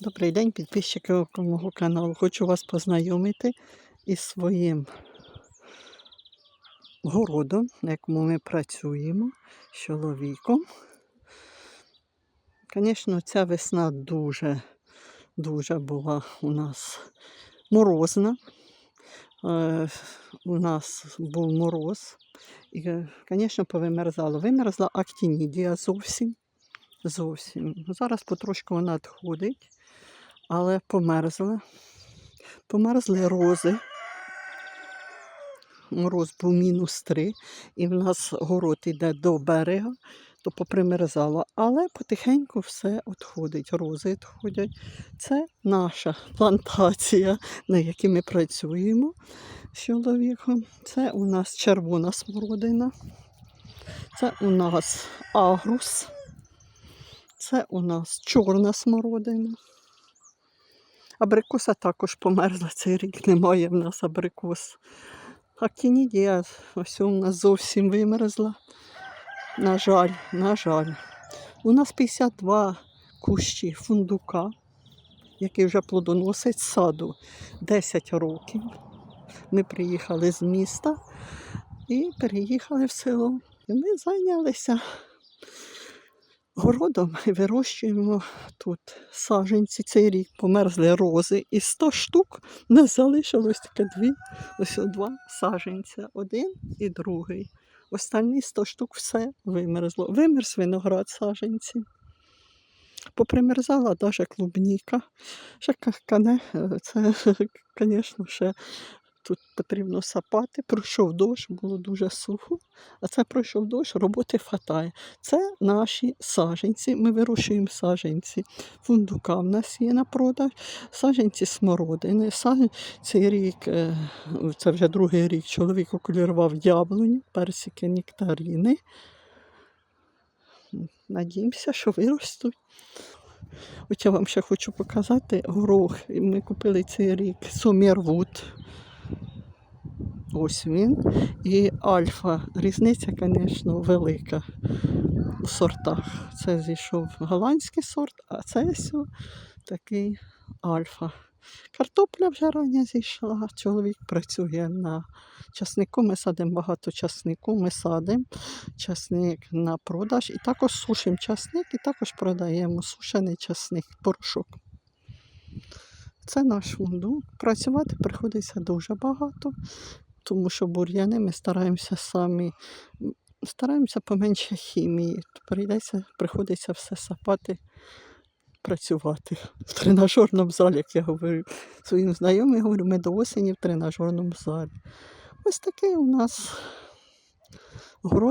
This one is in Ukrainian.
Добрий день, підписчики мого каналу. Хочу вас познайомити із своїм городом, на якому ми працюємо з чоловіком. Звісно, ця весна дуже, дуже була у нас морозна. Е, у нас був мороз. І, звісно, повимерзало. Вимерзла актінідія зовсім. Зовсім. Зараз потрошку вона відходить, але померзла. Померзли рози. Мороз був мінус 3, і в нас город іде до берега, то попримерзало. Але потихеньку все відходить, рози відходять. Це наша плантація, на якій ми працюємо з чоловіком. Це у нас червона смородина. Це у нас агрус. Це у нас чорна смородина. Абрикоса також померзла цей рік, немає в нас абрикос. Актінідія ось у нас зовсім вимерзла. На жаль, на жаль. У нас 52 кущі фундука, який вже плодоносить саду 10 років. Ми приїхали з міста і переїхали в село. І ми зайнялися городом вирощуємо тут саженці. Цей рік померзли рози. І 100 штук не залишилось тільки дві. Ось два саженця. Один і другий. Останні 100 штук все вимерзло. Вимерз виноград саженці. Попримерзала навіть клубніка. Ще кане, це, звісно, ще тут потрібно сапати. Пройшов дощ, було дуже сухо. А це пройшов дощ, роботи хватає. Це наші саженці. Ми вирощуємо саженці. Фундука в нас є на продаж, саженці смородини. Сажен... Цей рік, е, це вже другий рік, чоловік окулірував яблуню, персики, нектарини. Надіємося, що виростуть. От я вам ще хочу показати горох. Ми купили цей рік Сомірвуд. Ось він. І альфа. Різниця, звісно, велика у сортах. Це зійшов голландський сорт, а це такий альфа. Картопля вже рання зійшла. Чоловік працює на часнику. Ми садимо багато часнику. Ми садимо часник на продаж і також сушимо часник, і також продаємо сушений часник, порошок. Це наш фундук. Працювати приходиться дуже багато, тому що бур'яни ми стараємося самі, стараємося поменше хімії. Прийдеться, приходиться все сапати, працювати в тренажерному залі, як я говорю своїм знайомим, говорю, ми до осені в тренажерному залі. Ось такий у нас город